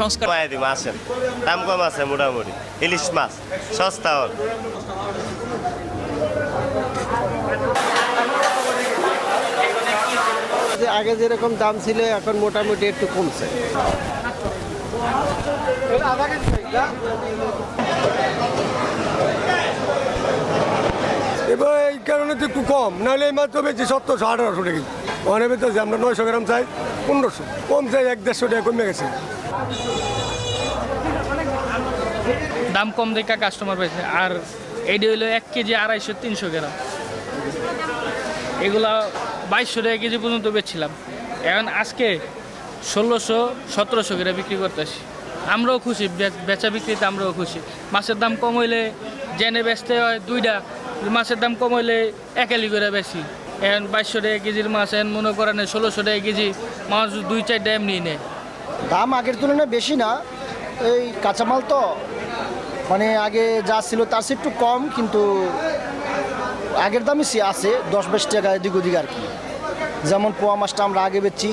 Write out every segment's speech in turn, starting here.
সংস্কার কমাই দিব আসেন দাম কম আছে মোটামুটি। ইলিশ মাছ সস্তা হল। আগে যেরকম দাম ছিল এখন মোটামুটি একটু কমছে। এবার এই কারণে তো একটু কম নাহলে এই মাছ তো বেশি সত্তরশো আঠারোশো টাকা। অনেক বেতন আমরা নয়শো গ্রাম চাই পনেরোশো। কম চাই এক দেড়শো টাকা কমে গেছে। দাম কম দেখা কাস্টমার পাইছে আর এইটা হইল এক কেজি আড়াইশো তিনশো গ্রাম। এগুলা বাইশশো টাকা কেজি পর্যন্ত বেচছিলাম। এখন আজকে ষোলোশো, সতেরোশো করে বিক্রি করতেছি। আমরাও খুশি বেচা বিক্রিতে আমরাও খুশি। মাছের দাম কম হইলে জেনে বেচতে হয় দুইটা। মাছের দাম কম হইলে একালি করে বেশি এখন বাইশশো টাকা কেজির মাছ, এখন মনে করেন ষোলোশো টাকা কেজি মাছ দুই চারটা এমনি নেয়। দাম আগের তুলনায় বেশি না। এই কাঁচামাল তো মানে আগে যা ছিল তার চেয়ে একটু কম, কিন্তু আগের দামই আছে, দশ বিশ টাকা এদিক ওদিক আর কি। যেমন পোয়া মাছটা আমরা আগে বেচছি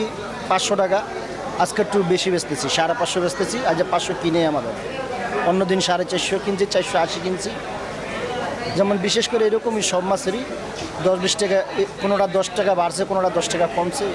পাঁচশো টাকা, আজকে একটু বেশি বেচতেছি, সাড়ে পাঁচশো বেচতেছি, আজ পাঁচশো কিনে আমাদের। অন্যদিন সাড়ে চারশো কিনছি, চারশো আশি কিনছি। যেমন বিশেষ করে এরকমই সব মাছেরই দশ বিশ টাকা কোনোটা দশ টাকা বাড়ছে, কোনোটা দশ টাকা কমছে